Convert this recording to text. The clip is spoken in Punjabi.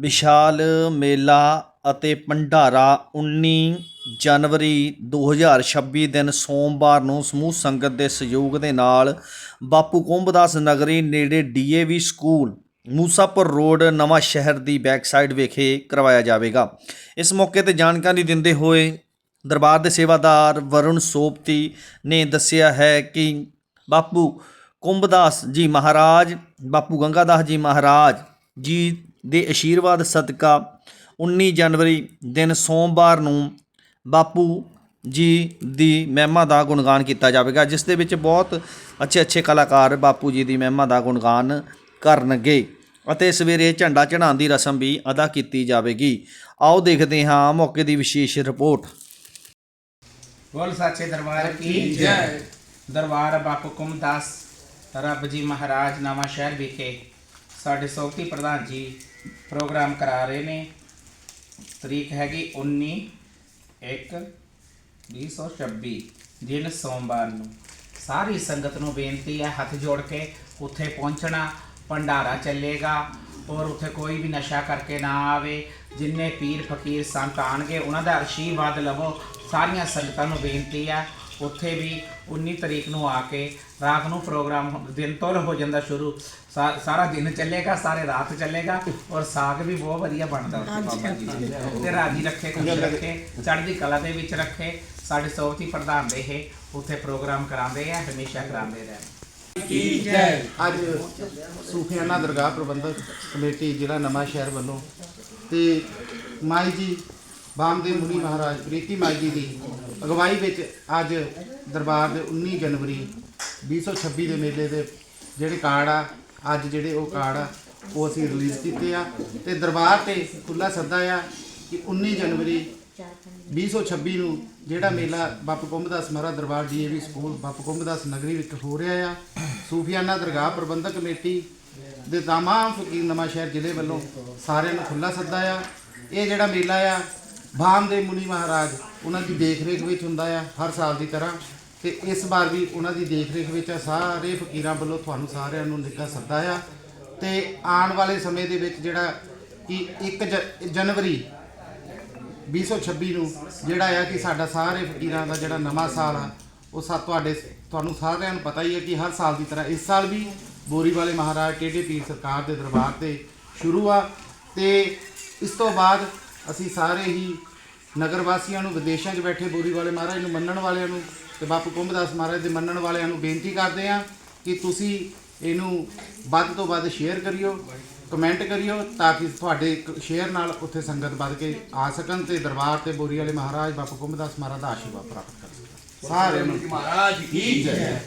ਵਿਸ਼ਾਲ ਮੇਲਾ ਅਤੇ ਭੰਡਾਰਾ 19 ਜਨਵਰੀ 2026 ਦਿਨ ਸੋਮਵਾਰ ਨੂੰ ਸਮੂਹ ਸੰਗਤ ਦੇ ਸਹਿਯੋਗ ਦੇ ਨਾਲ ਬਾਪੂ ਕੁੰਭਦਾਸ ਨਗਰੀ ਨੇੜੇ ਡੀਏਵੀ ਸਕੂਲ, ਮੂਸਾਪੁਰ ਰੋਡ, ਨਵਾਂ ਸ਼ਹਿਰ ਦੀ ਬੈਕਸਾਈਡ ਵਿਖੇ ਕਰਵਾਇਆ ਜਾਵੇਗਾ। ਇਸ ਮੌਕੇ ਤੇ ਜਾਣਕਾਰੀ ਦਿੰਦੇ ਹੋਏ ਦਰਬਾਰ ਦੇ ਸੇਵਾਦਾਰ ਵਰੁਣ ਸੋਪਤੀ ਨੇ ਦੱਸਿਆ ਹੈ ਕਿ ਬਾਪੂ ਕੁੰਭਦਾਸ ਜੀ ਮਹਾਰਾਜ, ਬਾਪੂ ਗੰਗਾਦਾਸ ਜੀ ਮਹਾਰਾਜ ਜੀ ਦੇ ਅਸ਼ੀਰਵਾਦ ਸਦਕਾ 19 ਜਨਵਰੀ ਦਿਨ ਸੋਮਵਾਰ ਨੂੰ ਬਾਪੂ ਜੀ ਦੀ ਮਹਿਮਾ ਦਾ ਗੁਣਗਾਨ ਕੀਤਾ ਜਾਵੇਗਾ ਜਿਸ ਦੇ ਵਿੱਚ ਬਹੁਤ ਅੱਛੇ ਅੱਛੇ ਕਲਾਕਾਰ ਬਾਪੂ ਜੀ ਦੀ ਮਹਿਮਾ ਦਾ ਗੁਣਗਾਨ ਕਰਨਗੇ ਅਤੇ ਸਵੇਰੇ ਝੰਡਾ ਚੜ੍ਹਾਉਣ ਦੀ ਰਸਮ ਵੀ ਅਦਾ ਕੀਤੀ ਜਾਵੇਗੀ। ਆਓ ਦੇਖਦੇ ਹਾਂ ਮੌਕੇ ਦੀ ਵਿਸ਼ੇਸ਼ ਰਿਪੋਰਟ। ਬੋਲ ਸੱਚੇ ਦਰਬਾਰ ਕੀ ਜੈ? ਦਰਬਾਰ ਬਾਪੂ ਕੁਮਦਾਸ ਰੱਬ ਜੀ ਮਹਾਰਾਜ ਨਵਾਂ ਸ਼ਹਿਰ ਵਿਖੇ ਸਾਡੇ ਸੌਤੀ ਪ੍ਰਧਾਨ ਜੀ ਪ੍ਰੋਗਰਾਮ ਕਰਾ ਰਹੇ ਨੇ। ਤਰੀਕ ਹੈਗੀ 19 1 2026 ਦਿਨ ਸੋਮਵਾਰ ਨੂੰ। ਸਾਰੀ ਸੰਗਤ ਨੂੰ ਬੇਨਤੀ ਹੈ ਹੱਥ ਜੋੜ ਕੇ ਉੱਥੇ ਪਹੁੰਚਣਾ, ਭੰਡਾਰਾ ਚੱਲੇਗਾ ਔਰ ਉੱਥੇ ਕੋਈ ਵੀ ਨਸ਼ਾ ਕਰਕੇ ਨਾ ਆਵੇ। ਜਿੰਨੇ ਪੀਰ ਫਕੀਰ ਸੰਤ ਆਣਗੇ ਉਹਨਾਂ ਦਾ ਆਸ਼ੀਰਵਾਦ ਲਵੋ। ਸਾਰੀਆਂ ਸੰਗਤਾਂ ਨੂੰ ਬੇਨਤੀ ਹੈ ਉੱਥੇ ਵੀ 19 ਤਰੀਕ ਨੂੰ ਆ ਕੇ ਰਾਤ ਨੂੰ ਪ੍ਰੋਗਰਾਮ ਦਿਨ ਤੋਂ ਹੋ ਜਾਂਦਾ ਸ਼ੁਰੂ। ਸਾ- ਸਾਰਾ ਦਿਨ ਚੱਲੇਗਾ ਸਾਰੇ ਰਾਤ ਚੱਲੇਗਾ ਔਰ ਸਾਗ ਵੀ ਬਹੁਤ ਵਧੀਆ ਬਣਦਾ ਉੱਥੇ ਬਾਬਾ ਜੀ ਦਾ। ਤੇ ਰਾਜੀ ਰੱਖੇ ਖੁਸ਼ ਰੱਖੇ ਚੜ੍ਹਦੀ ਕਲਾ ਦੇ ਵਿੱਚ ਰੱਖੇ ਸਾਡੇ ਸੌਤੀ ਪ੍ਰਧਾਨ ਦੇ ਇਹ ਉੱਥੇ ਪ੍ਰੋਗਰਾਮ ਕਰਾਉਂਦੇ ਆ ਹਮੇਸ਼ਾ ਕਰਾਉਂਦੇ ਰਹਿਣ। ਅੱਜ ਸੂਫੀਆਨਾ ਦਰਗਾਹ ਪ੍ਰਬੰਧਕ ਕਮੇਟੀ ਜ਼ਿਲ੍ਹਾ ਨਵਾਂ ਸ਼ਹਿਰ ਵੱਲੋਂ ਤੇ ਮਾਈ ਜੀ ਬਾਮਦੇਵ ਮੁਨੀ ਮਹਾਰਾਜ ਪ੍ਰੀਤੀ ਮਾਈ ਜੀ ਦੀ ਅਗਵਾਈ ਵਿੱਚ ਅੱਜ ਦਰਬਾਰ ਦੇ 19 ਜਨਵਰੀ 2026 ਦੇ ਮੇਲੇ ਦੇ ਜਿਹੜੇ ਕਾਰਡ ਆ, ਅੱਜ ਜਿਹੜੇ ਉਹ ਕਾਰਡ ਆ, ਉਹ ਅਸੀਂ ਰਿਲੀਜ਼ ਕੀਤੇ ਆ ਤੇ ਦਰਬਾਰ ਤੇ ਖੁੱਲਾ ਸੱਦਾ ਆ ਕਿ 19 ਜਨਵਰੀ 2026 ਨੂੰ ਜਿਹੜਾ ਮੇਲਾ ਬਾਪੂ ਕੁੰਭਦਾਸ ਮਹਾਰਾਜ ਦਰਬਾਰ ਡੀਏਵੀ ਸਕੂਲ ਬਾਪੂ ਕੁੰਭਦਾਸ ਨਗਰੀ ਵਿੱਚ ਹੋ ਰਿਹਾ ਆ, ਸੂਫੀਆਨਾ ਦਰਗਾਹ ਪ੍ਰਬੰਧਕ ਕਮੇਟੀ ਦੇ ਤਮਾਮ ਫਕੀਰ ਨਵਾਂ ਸ਼ਹਿਰ ਜ਼ਿਲ੍ਹੇ ਵੱਲੋਂ ਸਾਰਿਆਂ ਨੂੰ ਖੁੱਲਾ ਸੱਦਾ ਆ। ਇਹ ਜਿਹੜਾ ਮੇਲਾ ਆ ਭਾਮ ਦੇ ਮੁਨੀ ਮਹਾਰਾਜ ਉਹਨਾਂ ਦੀ ਦੇਖ ਰੇਖ ਵਿੱਚ ਹੁੰਦਾ ਆ, ਹਰ ਸਾਲ ਦੀ ਤਰ੍ਹਾਂ। ਤੇ ਇਸ ਵਾਰ ਵੀ ਉਹਨਾਂ ਦੀ ਦੇਖ ਰੇਖ ਵਿੱਚ ਸਾਰੇ ਫਕੀਰਾਂ ਵੱਲੋਂ ਤੁਹਾਨੂੰ ਸਾਰਿਆਂ ਨੂੰ ਨਿੱਘਾ ਸੱਦਾ ਆ। ਤੇ ਆਉਣ ਵਾਲੇ ਸਮੇਂ ਦੇ ਵਿੱਚ ਜਿਹੜਾ ਕਿ 1 ਜਨਵਰੀ 2026 ਨੂੰ ਜਿਹੜਾ ਆ ਕਿ ਸਾਡਾ ਸਾਰੇ ਫਕੀਰਾਂ ਦਾ ਜਿਹੜਾ ਨਵਾਂ ਸਾਲ ਆ, ਉਹ ਸਾ, ਤੁਹਾਡੇ ਤੁਹਾਨੂੰ ਸਾਰਿਆਂ ਨੂੰ ਪਤਾ ਹੀ ਹੈ ਕਿ ਹਰ ਸਾਲ ਦੀ ਤਰ੍ਹਾਂ ਇਸ ਸਾਲ ਵੀ ਬੋਰੀ ਵਾਲੇ ਮਹਾਰਾਜ, ਟੇਢੇ ਪੀਰ ਸਰਕਾਰ ਦੇ ਦਰਬਾਰ ਤੇ ਸ਼ੁਰੂ ਆ। ਤੇ ਇਸ ਤੋਂ ਬਾਅਦ ਅਸੀਂ ਸਾਰੇ ਹੀ ਨਗਰ ਵਾਸੀਆਂ ਨੂੰ, ਵਿਦੇਸ਼ਾਂ 'ਚ ਬੈਠੇ ਬੋਰੀ ਵਾਲੇ ਮਹਾਰਾਜ ਨੂੰ, ਮੰਨਣ ਵਾਲਿਆਂ ਨੂੰ ਤੇ ਬਾਪੂ ਕੁੰਭਦਾਸ ਮਹਾਰਾਜ ਦੇ ਮੰਨਣ ਵਾਲਿਆਂ ਨੂੰ ਬੇਨਤੀ ਕਰਦੇ ਆ ਕਿ ਤੁਸੀਂ ਇਹਨੂੰ ਵੱਧ ਤੋਂ ਵੱਧ ਸ਼ੇਅਰ ਕਰਿਓ ਕਮੈਂਟ ਕਰਿਓ ਤਾਂ ਕਿ ਤੁਹਾਡੇ ਸ਼ੇਅਰ ਨਾਲ ਉੱਥੇ ਸੰਗਤ ਵੱਧ ਕੇ ਆ ਸਕਣ ਤੇ ਦਰਬਾਰ ਤੇ ਬੋਰੀ ਵਾਲੇ ਮਹਾਰਾਜ, ਬਾਪੂ ਕੁੰਭਦਾਸ ਮਹਾਰਾਜ ਦਾ ਆਸ਼ੀਰਵਾਦ ਪ੍ਰਾਪਤ ਕਰ ਸਕਣ। ਸਾਰੇ ਨੂੰ। ਮਹਾਰਾਜ ਕੀ ਜੈ।